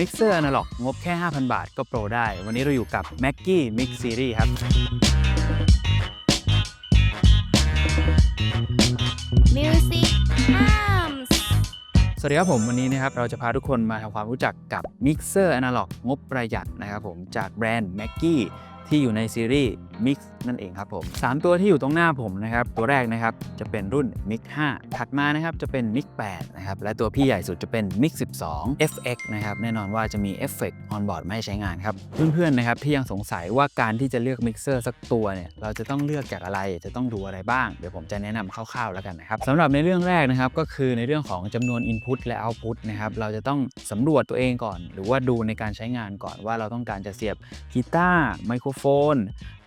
มิกเซอร์อนาล็อกงบแค่ 5,000 บาทก็โปรได้ วันนี้เราอยู่กับ m a c k i e Mix Series ครับ Music Arms สวัสดีครับผม วันนี้นะครับเราจะพาทุกคนมาทำความรู้จักกับมิกเซอร์อนาล็อกงบประหยัดนะครับผมจากแบรนด์ m a c k i e ที่อยู่ในซีรีส์ Mix นั่นเองครับผม 3 ตัวที่อยู่ตรงหน้าผมนะครับ ตัวแรกนะครับจะเป็นรุ่น Mix 5 ถัดมานะครับจะเป็น Mix 8นะครับ และตัวพี่ใหญ่สุดจะเป็น Mix 12 FX นะครับ แน่นอนว่าจะมีเอฟเฟกต์ออนบอร์ดมาใช้งานครับ เพื่อนๆนะครับที่ยังสงสัยว่าการที่จะเลือกมิกเซอร์สักตัวเนี่ยเราจะต้องเลือกจากอะไรจะต้องดูอะไรบ้าง เดี๋ยวผมจะแนะนำคร่าวๆแล้วกันนะครับสำหรับในเรื่องแรกนะครับก็คือในเรื่องของจำนวน Input และ Output นะครับเราจะต้องสำรวจตัวเองก่อน หรือว่าดูในการใช้งานก่อนว่าเราต้องการจะเสียบกีตาร์ไมโครโฟน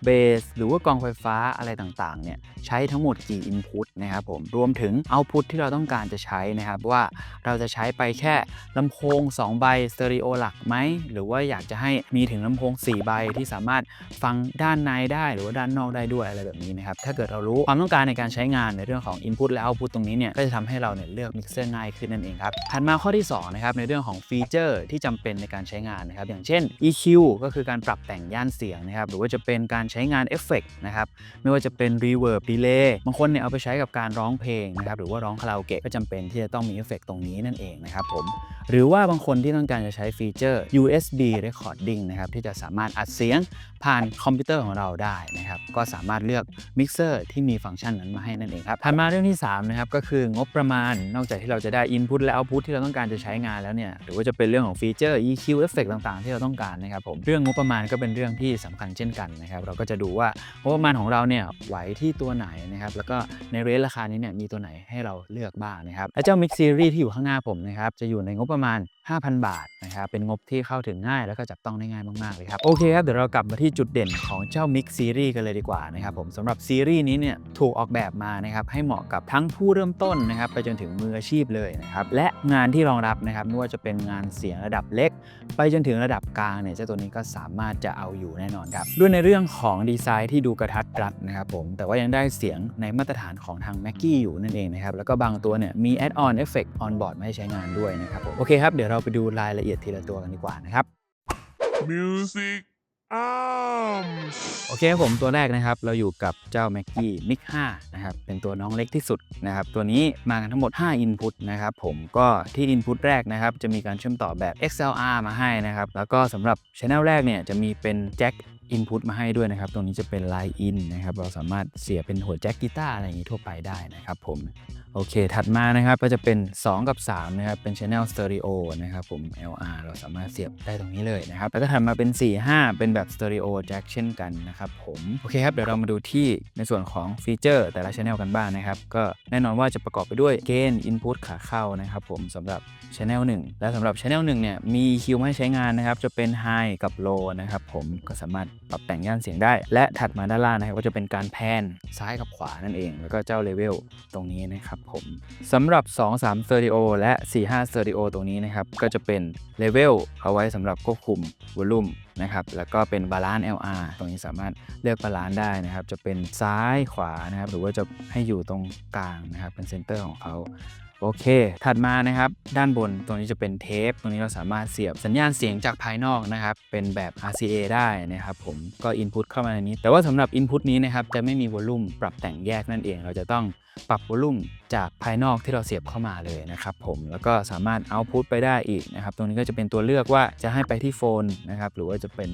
เบสหรือว่ากองไฟฟ้าอะไรต่างๆเนี่ยใช้ทั้งหมดกี่ Input นะครับผมรวมถึง Output ที่เราต้องการจะใช้นะครับว่าเราจะใช้ไปแค่ลำโพง 2 ใบสเตอริโอหลักไหมหรือว่าอยากจะให้มีถึงลำโพง 4 ใบที่สามารถฟังด้านในได้หรือว่าด้านนอกได้ด้วยอะไรแบบนี้นะครับถ้าเกิดเรารู้ความต้องการในการใช้งานในเรื่องของ Input และ Output ตรงนี้เนี่ยก็จะทำให้เราเนี่ยเลือกมิกเซอร์ง่ายขึ้นนั่นเองครับถัดมาข้อที่สองนะครับในเรื่องของฟีเจอร์ที่จำเป็นในการใช้งานนะครับอย่างเช่น EQ ก็คือการปรับแต่งย่านเสียงนะครับหรือว่าจะเป็นการใช้งานเอฟเฟกต์นะครับไม่ว่าจะเป็น Reverb Delay บางคนเนี่ยเอาไปใช้กับการร้องเพลงนะครับหรือว่าร้องคาราโอเกะก็จำเป็นที่จะต้องมีเอฟเฟกต์ตรงนี้นั่นเองนะครับผมหรือว่าบางคนที่ต้องการจะใช้ฟีเจอร์ USB Recording นะครับที่จะสามารถอัดเสียงผ่านคอมพิวเตอร์ของเราได้นะครับก็สามารถเลือกมิกเซอร์ที่มีฟังก์ชันนั้นมาให้นั่นเองครับถัดมาเรื่องที่3นะครับก็คืองบประมาณนอกจากที่เราจะได้ Input และ Output ที่เราต้องการจะใช้งานแล้วเนี่ยหรือว่าจะเป็นเรื่องของฟีเจอร์ EQ เอฟเฟกต์ต่างๆ ที่เราต้องการนะครับผมเรื่องงบประมาณก็เป็นเรื่องที่สำคัญเช่นกันนะครับเราก็จะดูว่างบประมาณของเราเนี่ยไหวที่ตัวไหนนะครับแล้วก็ในเรทราคานี้เนี่ยมีตัวไหนให้เราเลือกบ้างนะครับและเจ้า Mix Series ที่อยู่ข้างหน้าผมนะครับจะอยู่ในงบประมาณ 5,000 บาทนะครับ เป็นงบที่เข้าถึงง่ายแล้วก็จับต้องได้ง่ายมาก ๆ เลยครับ โอเคครับ เดี๋ยวเรากลับมาที่จุดเด่นของเจ้า Mix Series กันเลยดีกว่านะครับผมสำหรับซีรีส์นี้เนี่ยถูกออกแบบมานะครับให้เหมาะกับทั้งผู้เริ่มต้นนะครับไปจนถึงมืออาชีพเลยนะครับ และงานที่รองรับนะครับไม่ว่าจะเป็นงานเสียงระดับเล็ก ไปจนถึงระดับกลางเนี่ยเจ้าตัวนี้ก็สามารถจะเอาอยู่แน่นอนครับด้วยในเรื่องของดีไซน์ที่ดูกระทัดรัดนะครับผมแต่ว่ายังได้เสียงในมาตรฐานของทาง m a c กี้อยู่นั่นเองนะครับแล้วก็บางตัวเนี่ยมีแอดออนเอฟเฟกต์ออนบอร์ดมาให้ใช้งานด้วยนะครับผมโอเคครับเดี๋ยวเราไปดูรายละเอียดทีละตัวกันดีกว่านะครับ Music Arms โอเคครับผมตัวแรกนะครับ เราอยู่กับเจ้า m a c กี้ Mix 5นะครับ เป็นตัวน้องเล็กที่สุดนะครับ ตัวนี้มากันทั้งหมด 5 Input นะครับ ผมก็ที่ Input แรกนะครับ จะมีการเชื่อมต่อแบบ XLR มาให้นะครับ แล้วก็สำหรับ Channel แรกเนี่ยจะมีเป็นแจ็ค Input มาให้ด้วยนะครับ ตรงนี้จะเป็น Line In นะครับ เราสามารถเสียบเป็นหัวแจ็คกีตาร์อะไรอย่างนี้ทั่วไปได้นะครับผม โอเค ถัดมานะครับก็จะเป็น 2 กับ 3 นะครับ เป็น Channel Stereo นะครับผม LR เราสามารถเสียบได้ตรงนี้เลยนะครับ แล้วก็ถัดมาเป็น 4 5 เป็นแบบ Stereo Jack เช่นกันนะครับผม โอเคครับ เดี๋ยวเรามาดูที่ในส่วนของฟีเจอร์แต่ละ Channel กันบ้างนะครับ ก็แน่นอนว่าจะประกอบไปด้วยเกณฑ์ Input ขาเข้านะครับผมสำหรับ Channel 1 และสำหรับ Channel 1 เนี่ย มี EQ มาให้ใช้งานนะครับ จะเป็น High กับ Low นะครับผม ก็สามารถปรับแต่งย่านเสียงได้ และถัดมาด้านล่างนะครับก็จะเป็นการแพนซ้ายกับขวานั่นเอง แล้วก็เจ้าเลเวลตรงนี้นะครับผมสำหรับ 2 3 Stereo และ 4 5 Stereo ตรงนี้นะครับ ก็จะเป็นเลเวลเอาไว้สำหรับควบคุมวอลลุ่มนะครับ แล้วก็เป็นบาลานซ์ LR ตรงนี้สามารถเลือกบาลานซ์ได้นะครับ จะเป็นซ้ายขวานะครับ หรือว่าจะให้อยู่ตรงกลางนะครับ เป็นเซนเตอร์ของเขาโอเค ถัดมานะครับ ด้านบนตรงนี้จะเป็นเทป ตรงนี้เราสามารถเสียบสัญญาณเสียงจากภายนอกนะครับ เป็นแบบ RCA ได้นะครับผม ก็ Input เข้ามาในนี้ แต่ว่าสำหรับ Input นี้นะครับ จะไม่มีวอลลุ่มปรับแต่งแยกนั่นเอง เราจะต้อง ปรับวอลุ่มจากภายนอกที่เราเสียบเข้ามาเลยนะครับผมแล้วก็สามารถเอาพุทไปได้อีกนะครับตรงนี้ก็จะเป็นตัวเลือกว่าจะให้ไปที่โฟนนะครับหรือว่าจะเป็น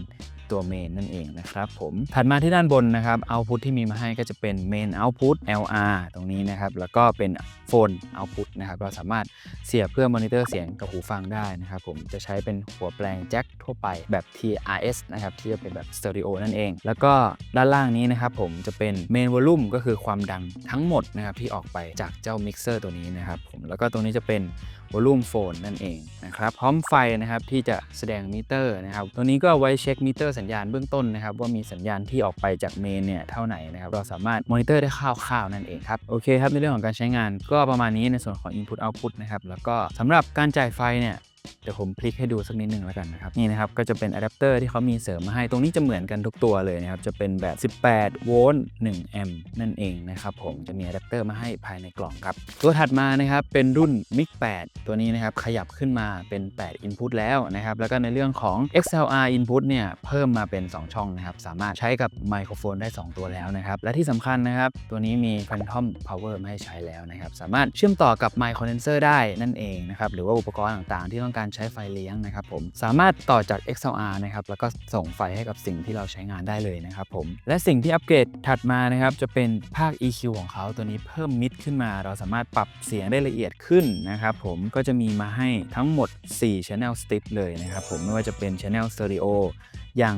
ตัวเมนนั่นเองนะครับผมถัดมาที่ด้านบนนะครับ Output ที่มีมาให้ก็จะเป็น Main Output LR ตรงนี้นะครับ แล้วก็เป็นโฟน Output นะครับ เราสามารถเสียบเพื่อมอนิเตอร์เสียงกับหูฟังได้นะครับผมจะใช้เป็นหัวแปลงแจ็คทั่วไปแบบ TRS นะครับ ที่จะเป็นแบบสเตอริโอนั่นเอง แล้วก็ด้านล่างนี้นะครับผมจะเป็น Main Volume ก็คือความดังทั้งหมดนะครับที่ออกไปจากเจ้ามิกเซอร์ตัวนี้นะครับผมแล้วก็ตรงนี้จะเป็นวอลลุ่มโฟนนั่นเองนะครับพร้อมไฟนะครับที่จะแสดงมิเตอร์นะครับตัวนี้ก็เอาไว้เช็คมิเตอร์สัญญาณเบื้องต้นนะครับว่ามีสัญญาณที่ออกไปจากเมนเนี่ยเท่าไหร่นะครับเราสามารถมอนิเตอร์ได้คร่าวๆนั่นเองครับโอเคครับในเรื่องของการใช้งานก็ประมาณนี้ในส่วนของ Input Output นะครับแล้วก็สำหรับการจ่ายไฟเนี่ย เดี๋ยวผมพลิกให้ดูสักนิดหนึ่งแล้วกันนะครับนี่นะครับก็จะเป็นอะแดปเตอร์ที่เขามีเสริมมาให้ตรงนี้จะเหมือนกันทุกตัวเลยนะครับจะเป็นแบบ 18 โวลต์1แอมป์นั่นเองนะครับผมจะมีอะแดปเตอร์มาให้ภายในกล่องครับ ตัวถัดมานะครับเป็นรุ่น MIC 8 ตัวนี้นะครับขยับขึ้นมาเป็น 8 Input แล้วนะครับแล้วก็ในเรื่องของ XLR Input เนี่ยเพิ่มมาเป็น 2 ช่องนะครับสามารถใช้กับไมโครโฟนได้ 2 ตัวแล้วนะครับและที่สำคัญนะครับตัวนี้มี Phantom Power มาให้ใช้แล้วนะครับสามารถเชื่อมต่อกับไมค์คอนเดนเซอร์ได้นั่นเองนะครับหรือว่าอุปกรณ์ต่างๆ ที่ต้องการใช้ไฟเลี้ยงนะครับผมสามารถต่อจาก XLR นะครับแล้วก็ส่งไฟให้กับสิ่งที่เราใช้งานได้เลยนะครับผมและสิ่งที่อัปเกรดถัดมานะครับจะเป็นภาค EQ ของเขาตัวนี้เพิ่มมิดขึ้นมา เราสามารถปรับเสียงได้ละเอียดขึ้นนะครับผมก็จะมีมาให้ทั้งหมด 4 Channel Strip เลยนะครับผมไม่ว่าจะเป็น Channel Stereo อย่าง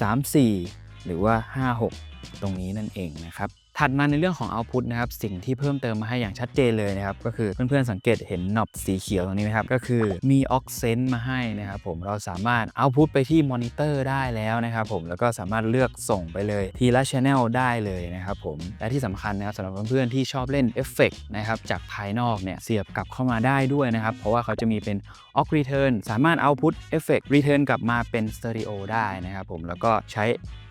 3 4 หรือว่า 5 6 ตรงนี้นั่นเองนะครับ ถัดมาในเรื่องของ Output นะครับสิ่งที่เพิ่มเติมมาให้อย่างชัดเจนเลยนะครับก็คือเพื่อนๆสังเกตเห็นหนอบสีเขียวตรงนี้ไหมครับก็คือมี Aux Sense มาให้นะครับผมเราสามารถ Output ไปที่มอนิเตอร์ได้แล้วนะครับผมแล้วก็สามารถเลือกส่งไปเลยทีละ Channel ได้เลยนะครับผมและที่สำคัญนะครับสำหรับเพื่อนๆที่ชอบเล่นเอฟเฟกต์นะครับจากภายนอกเนี่ยเสียบกลับเข้ามาได้ด้วยนะครับเพราะว่าเขาจะมีเป็น Aux Return สามารถ Output Effect Return กลับมาเป็น Stereo ได้นะครับผมแล้วก็ใช้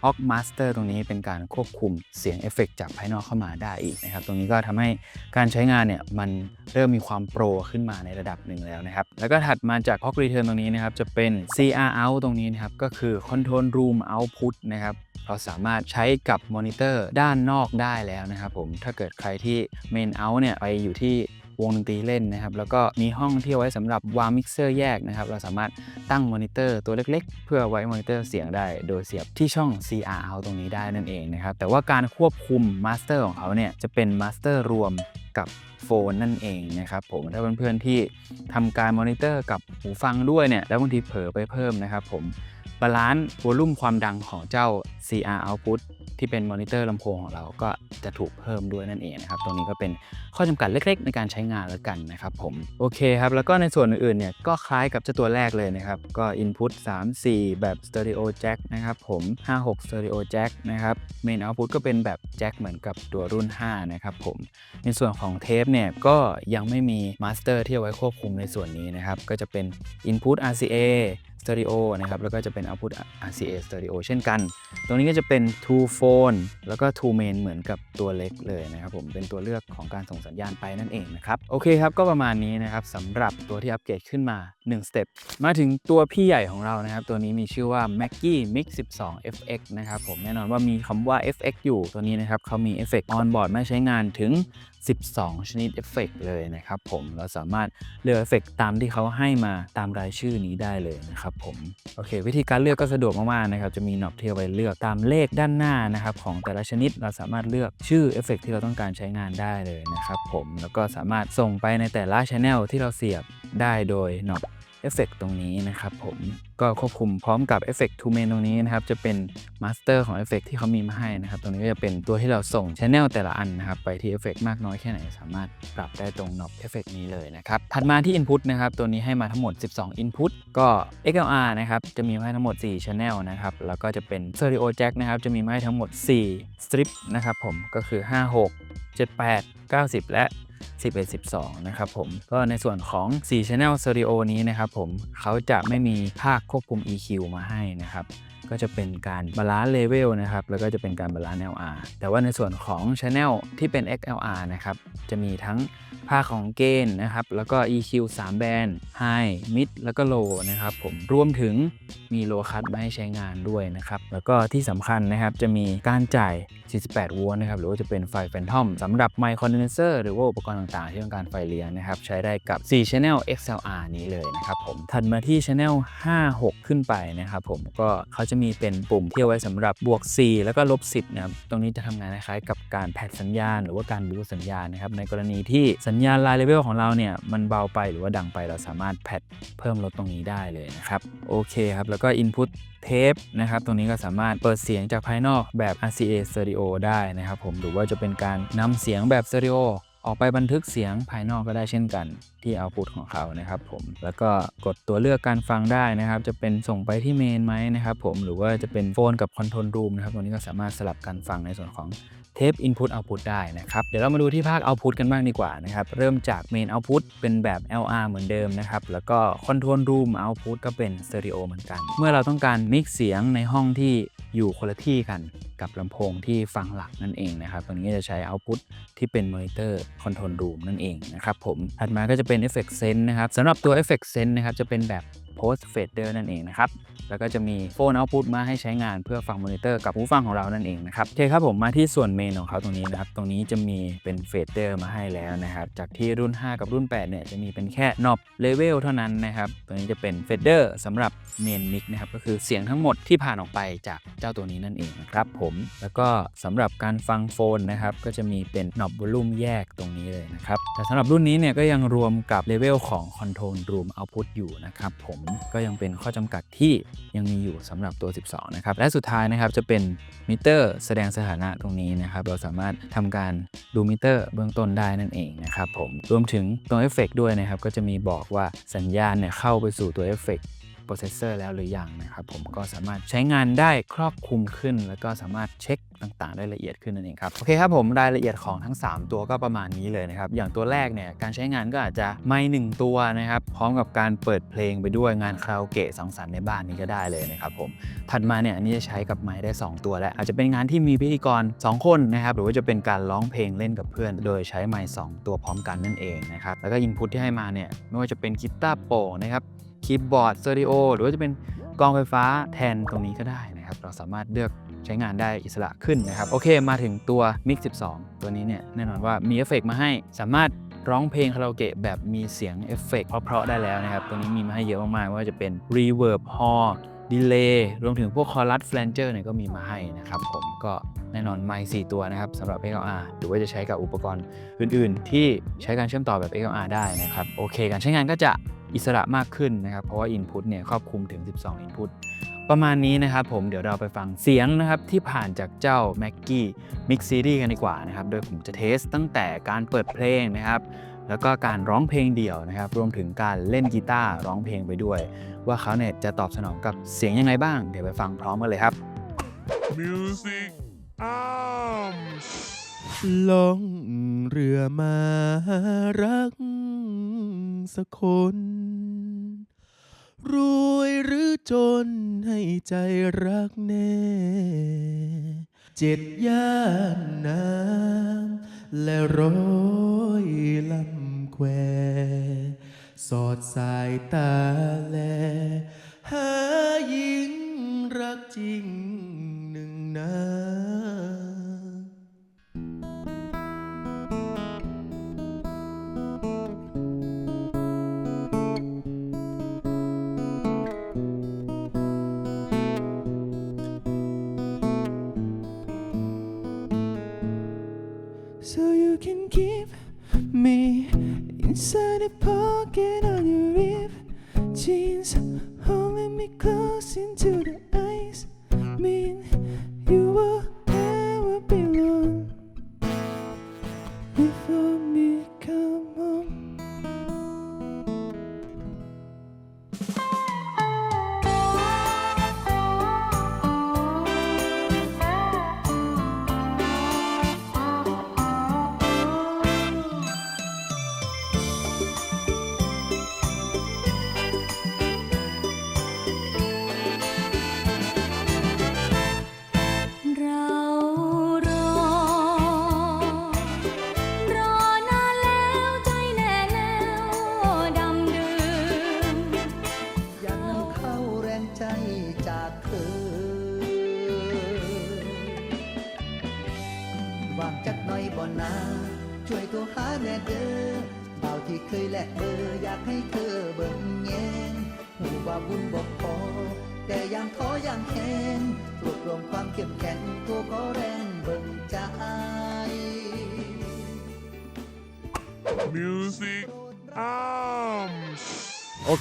Aux Master ตรงนี้เป็นการควบคุมเสียงเอฟเฟกต์จากภายนอกเข้ามาได้อีกนะครับ ตรงนี้ก็ทำให้การใช้งานเนี่ยมันเริ่มมีความโปรขึ้นมาในระดับหนึ่งแล้วนะครับ แล้วก็ถัดมาจาก Aux Return ตรงนี้นะครับ จะเป็น CR Out ตรงนี้นะครับ ก็คือ Control Room Output นะครับเราสามารถใช้กับมอนิเตอร์ด้านนอกได้แล้วนะครับผมถ้าเกิดใครที่ Main Out เนี่ยไปอยู่ที่ วงดนตรีเล่นนะครับ แล้วก็มีห้องที่ไว้สำหรับวางมิกเซอร์แยกนะครับ เราสามารถตั้งมอนิเตอร์ตัวเล็กๆ เพื่อไว้มอนิเตอร์เสียงได้ โดยเสียบที่ช่อง CR out ตรงนี้ได้นั่นเองนะครับ แต่ว่าการควบคุมมาสเตอร์ของเขาเนี่ยจะเป็นมาสเตอร์รวมกับโฟนนั่นเองนะครับผมถ้าเพื่อนๆที่ทำการมอนิเตอร์กับหูฟังด้วยเนี่ยแล้วบางทีเผลอไปเพิ่มนะครับผมบาลานซ์วอลลุ่มความดังของเจ้า CR output ที่เป็นมอนิเตอร์ลำโพงของเราก็จะถูกเพิ่มด้วยนั่นเองนะครับ ตรงนี้ก็เป็นข้อจำกัดเล็กๆ ในการใช้งานแล้วกันนะครับผม โอเคครับ แล้วก็ในส่วนอื่นๆเนี่ยก็คล้ายกับเจ้าตัวแรกเลยนะครับ ก็ Input 3 4 แบบ Stereo Jack นะครับผม 5 6 Stereo Jack นะครับ Main Output ก็เป็นแบบแจ็คเหมือนกับตัวรุ่น 5 นะครับผม ในส่วนของเทปเนี่ยก็ยังไม่มีมาสเตอร์ที่เอาไว้ควบคุมในส่วนนี้นะครับ ก็จะเป็น Input RCA Stereo นะครับ แล้วก็จะเป็น Output RCA Stereo เช่นกัน ตรงนี้ก็จะเป็น Two Phone แล้วก็ Two Main เหมือนกับตัวเล็กเลยนะครับผม เป็นตัวเลือกของการส่งสัญญาณไปนั่นเองนะครับ โอเคครับ ก็ประมาณนี้นะครับสำหรับตัวที่อัปเกรดขึ้นมา1 Step มาถึงตัวพี่ใหญ่ของเรานะครับ ตัวนี้มีชื่อว่า Mackie Mix 12 FX นะครับผม แน่นอนว่ามีคำว่า FX อยู่ ตัวนี้นะครับเขามีเอฟเฟกต์ออนบอร์ดไม่ใช้งานถึง12 ชนิดเอฟเฟกต์เลยนะครับผมเราสามารถเลือกเอฟเฟกต์ตามที่เขาให้มาตามรายชื่อนี้ได้เลยนะครับผมโอเค วิธีการเลือกก็สะดวกมากๆนะครับจะมีหนอบที่เอาไว้เลือกตามเลขด้านหน้านะครับของแต่ละชนิดเราสามารถเลือกชื่อเอฟเฟกต์ที่เราต้องการใช้งานได้เลยนะครับผมแล้วก็สามารถส่งไปในแต่ละช anel ที่เราเสียบได้โดยหนอบ เอฟเฟกตรงนี้นะครับผมก็ควบคุมพร้อมกับเอฟเฟกต์ทูเมนตรงนี้นะครับจะเป็นมาสเตอร์ของเอฟเฟกที่เขามีมาให้นะครับตรงนี้ก็จะเป็นตัวที่เราส่งช anel แต่ละอันนะครับไปที่เอฟเฟกมากน้อยแค่ไหนสามารถปรับได้ตรงนอบเอฟเฟกนี้เลยนะครับถัดมาที่ Input นะครับตัวนี้ให้มาทั้งหมด 12 Input ก็ XLR นะครับจะมีมาให้ทั้งหมด 4 Channel นะครับแล้วก็จะเป็น Stereo Jack นะครับจะมีมาให้ทั้งหมด 4 Strip นะครับผมก็คือ 56 78 90 และ 11 12 นะครับผม ก็ในส่วนของ 4 Channel Stereo นี้นะครับผมเขาจะไม่มีภาคควบคุม EQ มาให้นะครับ ก็จะเป็นการบาลานซ์เลเวลนะครับ แล้วก็จะเป็นการบาลานซ์ LR แต่ว่าในส่วนของ Channel ที่เป็น XLR นะครับ จะมีทั้งภาคของเกณฑ์นะครับ แล้วก็ EQ 3 แบน High Mid แล้วก็ Low นะครับผม รวมถึงมี Low Cut มาให้ใช้งานด้วยนะครับ แล้วก็ที่สำคัญนะครับ จะมีการจ่าย 48 โวลต์นะครับ หรือว่าจะเป็นไฟแฟนทอมสำหรับไมค์คอนเดนเซอร์หรือว่าอุปกรณ์ต่างๆ ที่ต้องการไฟเลี้ยงนะครับ ใช้ได้กับ 4 Channel XLR นี้เลยนะครับผม ถัดมาที่ Channel 5 6 ขึ้นไปนะครับผม ก็เขาจะมีเป็นปุ่มที่เอาไว้สำหรับบวก 4 แล้วก็ลบ 10นะครับ ตรงนี้จะทำงานคล้ายกับการแพดสัญญาณ หรือว่าการบูสต์สัญญาณนะครับ ในกรณีที่สัญญาณไลน์เลเวลของเราเนี่ยมันเบาไปหรือว่าดังไปเราสามารถแพดเพิ่มลดตรงนี้ได้เลยนะครับ โอเคครับ แล้วก็ Input เทปนะครับ ตรงนี้ก็สามารถเปิดเสียงจากภายนอกแบบ RCA Stereo ได้นะครับผม หรือว่าจะเป็นการนำเสียงแบบ Stereo ออกไปบันทึกเสียงภายนอกก็ได้เช่นกันที่ output ของเขานะครับผมแล้วก็กดตัวเลือกการฟังได้นะครับ จะเป็นส่งไปที่เมนไหมนะครับผมหรือว่าจะเป็นโฟนกับคอนโทรลรูมนะครับตรงนี้ก็สามารถสลับการฟังในส่วนของเทป Input Output ได้นะครับ เดี๋ยวเรามาดูที่ภาค Output กันบ้างดีกว่านะครับ เริ่มจาก Main Output เป็นแบบ LR เหมือนเดิมนะครับ แล้วก็ Control Room Output ก็เป็น Stereo เหมือนกัน เมื่อเราต้องการ mix เสียงในห้องที่ อยู่คนละที่กันกับลำโพงที่ฟังหลักนั่นเองนะครับตรงนี้จะใช้เอาพุทที่เป็นมอนิเตอร์คอนโทรลรูมนั่นเองนะครับผมถัดมาก็จะเป็น Effect Sense นะครับสำหรับตัว Effect Sense นะครับจะเป็นแบบ Post Fader นั่นเองนะครับ แล้วก็จะมีโฟนเอาพุตมาให้ใช้งานเพื่อฟังมอนิเตอร์กับหูฟังของเรานั่นเองนะครับโอเคครับผมมาที่ส่วนเมนของเขาตรงนี้นะครับ ตรงนี้จะมีเป็นเฟเดอร์มาให้แล้วนะครับ จากที่รุ่น 5 กับรุ่น 8 เนี่ยจะมีเป็นแค่นอบเลเวลเท่านั้นนะครับตัวนี้จะเป็นเฟเดอร์สำหรับเมนมิกนะครับก็คือเสียงทั้งหมดที่ผ่านออกไปจากเจ้าตัวนี้นั่นเองนะครับผมแล้วก็สำหรับการฟังโฟนนะครับก็จะมีเป็นนอบวอลลุ่มแยกตรงนี้เลยนะครับแต่สำหรับรุ่นนี้เนี่ยก็ยังรวมกับเลเวลของ Control Room Output อยู่นะครับผมก็ยังเป็นข้อจำกัดที่ยังมีอยู่สำหรับตัว 12 นะครับ และสุดท้ายนะครับจะเป็นมิเตอร์แสดงสถานะตรงนี้นะครับ เราสามารถทำการดูมิเตอร์เบื้องต้นได้นั่นเองนะครับผม รวมถึงตัวเอฟเฟกด้วยนะครับ ก็จะมีบอกว่าสัญญาณเนี่ยเข้าไปสู่ตัวเอฟเฟก โปรเซสเซอร์แล้วหรือยังนะครับผมก็สามารถใช้งานได้ครอบคลุมขึ้น แล้วก็สามารถเช็คต่างๆ ได้ละเอียดขึ้นนั่นเองครับโอเคครับผมรายละเอียดของทั้ง 3 ตัวก็ประมาณนี้เลยนะครับอย่างตัวแรกเนี่ยการใช้งานก็อาจจะไม่หนึ่งตัวนะครับพร้อมกับการเปิดเพลงไปด้วยงานคาราโอเกะสังสรรค์ในบ้านนี้ก็ได้เลยนะครับผมถัดมาเนี่ยอันนี้จะใช้กับไม้ได้ 2 ตัวแล้วอาจจะเป็นงานที่มีพิธีกร 2 คนนะครับหรือว่าจะเป็นการร้องเพลงเล่นกับเพื่อน โดยใช้ไม้2ตัวพร้อมกันนั่นเองนะครับแล้วก็อินพุตที่ให้มาเนี่ยไม่ว่าจะเป็นกีตาร์โปร่งนะครับ คีย์บอร์ดสเตอริโอหรือว่าจะเป็นกองไฟฟ้าแทนตรงนี้ก็ได้นะครับ เราสามารถเลือกใช้งานได้อิสระขึ้นนะครับ โอเคมาถึงตัว Mix 12 ตัวนี้เนี่ยแน่นอนว่ามีเอฟเฟกต์มาให้สามารถร้องเพลงคาราโอเกะแบบมีเสียงเอฟเฟกต์เพราะๆได้แล้วนะครับ ตัวนี้มีมาให้เยอะมากๆ ว่าจะเป็น Reverb Hall Delay รวมถึงพวก Chorus Flanger เนี่ยก็มีมาให้นะครับผมก็แน่นอนไมค์4ตัวนะครับสำหรับ XLR หรือว่าจะใช้กับอุปกรณ์อื่นๆ ที่ใช้การเชื่อมต่อแบบ XLR ได้นะครับ โอเค การใช้งานก็จะ อิสระมากขึ้นนะครับ เพราะว่า Input เนี่ยครอบคลุมถึง 12 Input ประมาณนี้นะครับผมเดี๋ยวเราไปฟังเสียงนะครับ ที่ผ่านจากเจ้า m a c g i e Mix Series กันดีกว่านะครับ โดยผมจะเทสตั้งแต่การเปิดเพลงนะครับ แล้วก็การร้องเพลงเดี่ยวนะครับ รวมถึงการเล่นกีตาร์ร้องเพลงไปด้วย ว่าเขาเนี่ยจะตอบสนองกับเสียงยังไงบ้าง เดี๋ยวไปฟังพร้อมกันเลยครับ Music Arms ล่องเรือมารักสักคน รวยหรือจนให้ใจรักแน่ เจ็ดย่านน้ำและร้อยลำแคว สอดสายตาแล close into the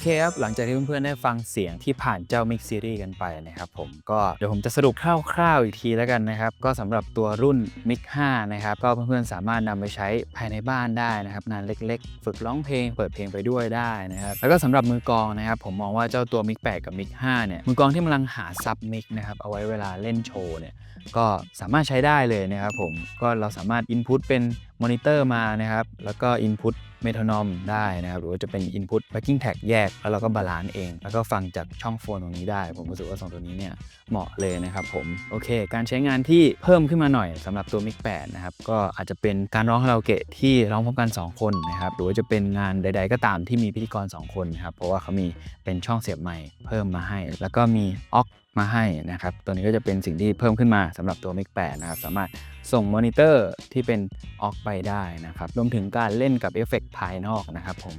เคครับ หลังจากที่เพื่อนๆได้ฟังเสียงที่ผ่านเจ้า Mix Series กันไปนะครับผมก็เดี๋ยวผมจะสรุปคร่าวๆอีกทีแล้วกันนะครับ ก็สำหรับตัวรุ่น Mix 5นะครับ ก็เพื่อนๆสามารถนำไปใช้ภายในบ้านได้นะครับงานเล็กๆ ฝึกร้องเพลง เปิดเพลงไปด้วยได้นะครับ แล้วก็สำหรับมือกองนะครับผมมองว่าเจ้าตัว Mix 8 กับ Mix 5เนี่ยมือกองที่กำลังหาซับมิกนะครับเอาไว้เวลาเล่นโชว์เนี่ยก็สามารถใช้ได้เลยนะครับผมก็เราสามารถ Input เป็น มอนิเตอร์มานะครับ แล้วก็ Input เมทานอมได้นะครับ หรือว่าจะเป็น Input backing tag แยก แล้วเราก็บาลานซ์เอง แล้วก็ฟังจากช่องโฟนตรงนี้ได้ ผมรู้สึกว่าสองตัวนี้เนี่ย เหมาะเลยนะครับผม โอเค การใช้งานที่เพิ่มขึ้นมาหน่อยสำหรับตัว Mic 8นะครับ ก็อาจจะเป็นการร้องคาราโอเกะที่ร้องพร้อมกัน 2 คนนะครับ หรือว่าจะเป็นงานใด ๆ ก็ตามที่มีพิธีกร 2 คนนะครับ เพราะว่าเขามีเป็นช่องเสียบใหม่เพิ่มมาให้ แล้วก็มีออกมาให้นะครับ ตัวนี้ก็จะเป็นสิ่งที่เพิ่มขึ้นมาสำหรับตัว Mic 8นะครับ สามารถส่งมอนิเตอร์ที่เป็นออกไปได้นะครับ รวมถึงการเล่นกับเอฟเฟกต์ภายนอกนะครับผม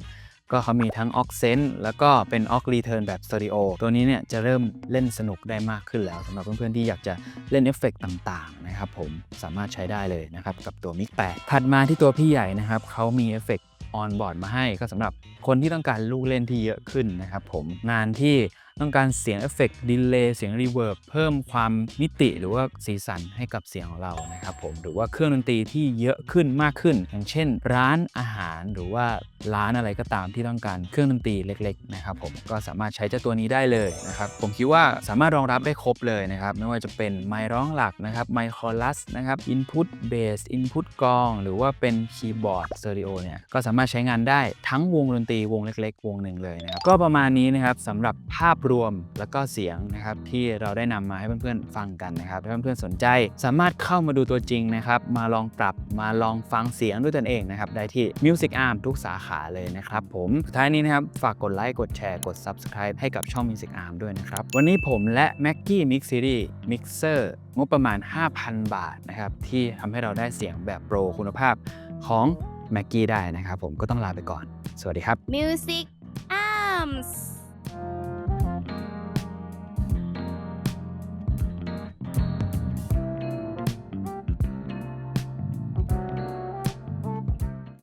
ก็เขามีทั้งออกเซนต์แล้วก็เป็นออกรีเทิร์นแบบสเตอริโอตัวนี้เนี่ยจะเริ่มเล่นสนุกได้มากขึ้นแล้วสำหรับเพื่อนๆที่อยากจะเล่นเอฟเฟกต์ต่างๆนะครับผมสามารถใช้ได้เลยนะครับกับตัว Mic 8ถัดมาที่ตัวพี่ใหญ่นะครับเขามีเอฟเฟกต์ออนบอร์ดมาให้ก็สำหรับคนที่ต้องการลูกเล่นที่เยอะขึ้นนะครับผมงานที่ ต้องการเสียงเอฟเฟกต์ดีเลย์เสียงรีเวิร์บเพิ่มความมิติหรือว่าสีสันให้กับเสียงของเรานะครับผมหรือว่าเครื่องดนตรีที่เยอะขึ้นมากขึ้น อย่างเช่น ร้านอาหารหรือว่าร้านอะไรก็ตามที่ต้องการเครื่องดนตรีเล็กๆนะครับผมก็สามารถใช้เจ้าตัวนี้ได้เลยนะครับผมคิดว่าสามารถรองรับได้ครบเลยนะครับไม่ว่าจะเป็นไมค์ร้องหลักนะครับไมค์คอรัสนะครับอินพุตเบสอินพุตกอง หรือว่าเป็นคีย์บอร์ดสเตอริโอเนี่ยก็สามารถใช้งานได้ทั้งวงดนตรีวงเล็ก ๆ วงหนึ่งเลยนะครับก็ประมาณนี้นะครับสำหรับภาพรวมแล้วก็เสียงนะครับที่เราได้นำมาให้เพื่อนๆฟังกันนะครับถ้าเพื่อนๆสนใจ สามารถเข้ามาดูตัวจริงนะครับมาลองปรับมาลองฟังเสียงด้วยตนเองนะครับได้ที่ Music Arm ทุกสาขาเลยนะครับผมสุดท้ายนี้นะครับฝากกดไลค์กดแชร์กด Subscribe ให้กับช่อง Music Arm ด้วยนะครับวันนี้ผมและ Mackie Mix Series Mixer งบประมาณ 5,000 บาทนะครับที่ทำให้เราได้เสียงแบบโปรคุณภาพของ Mackie ได้นะครับผมก็ต้องลาไปก่อน สวัสดีครับ Music Arms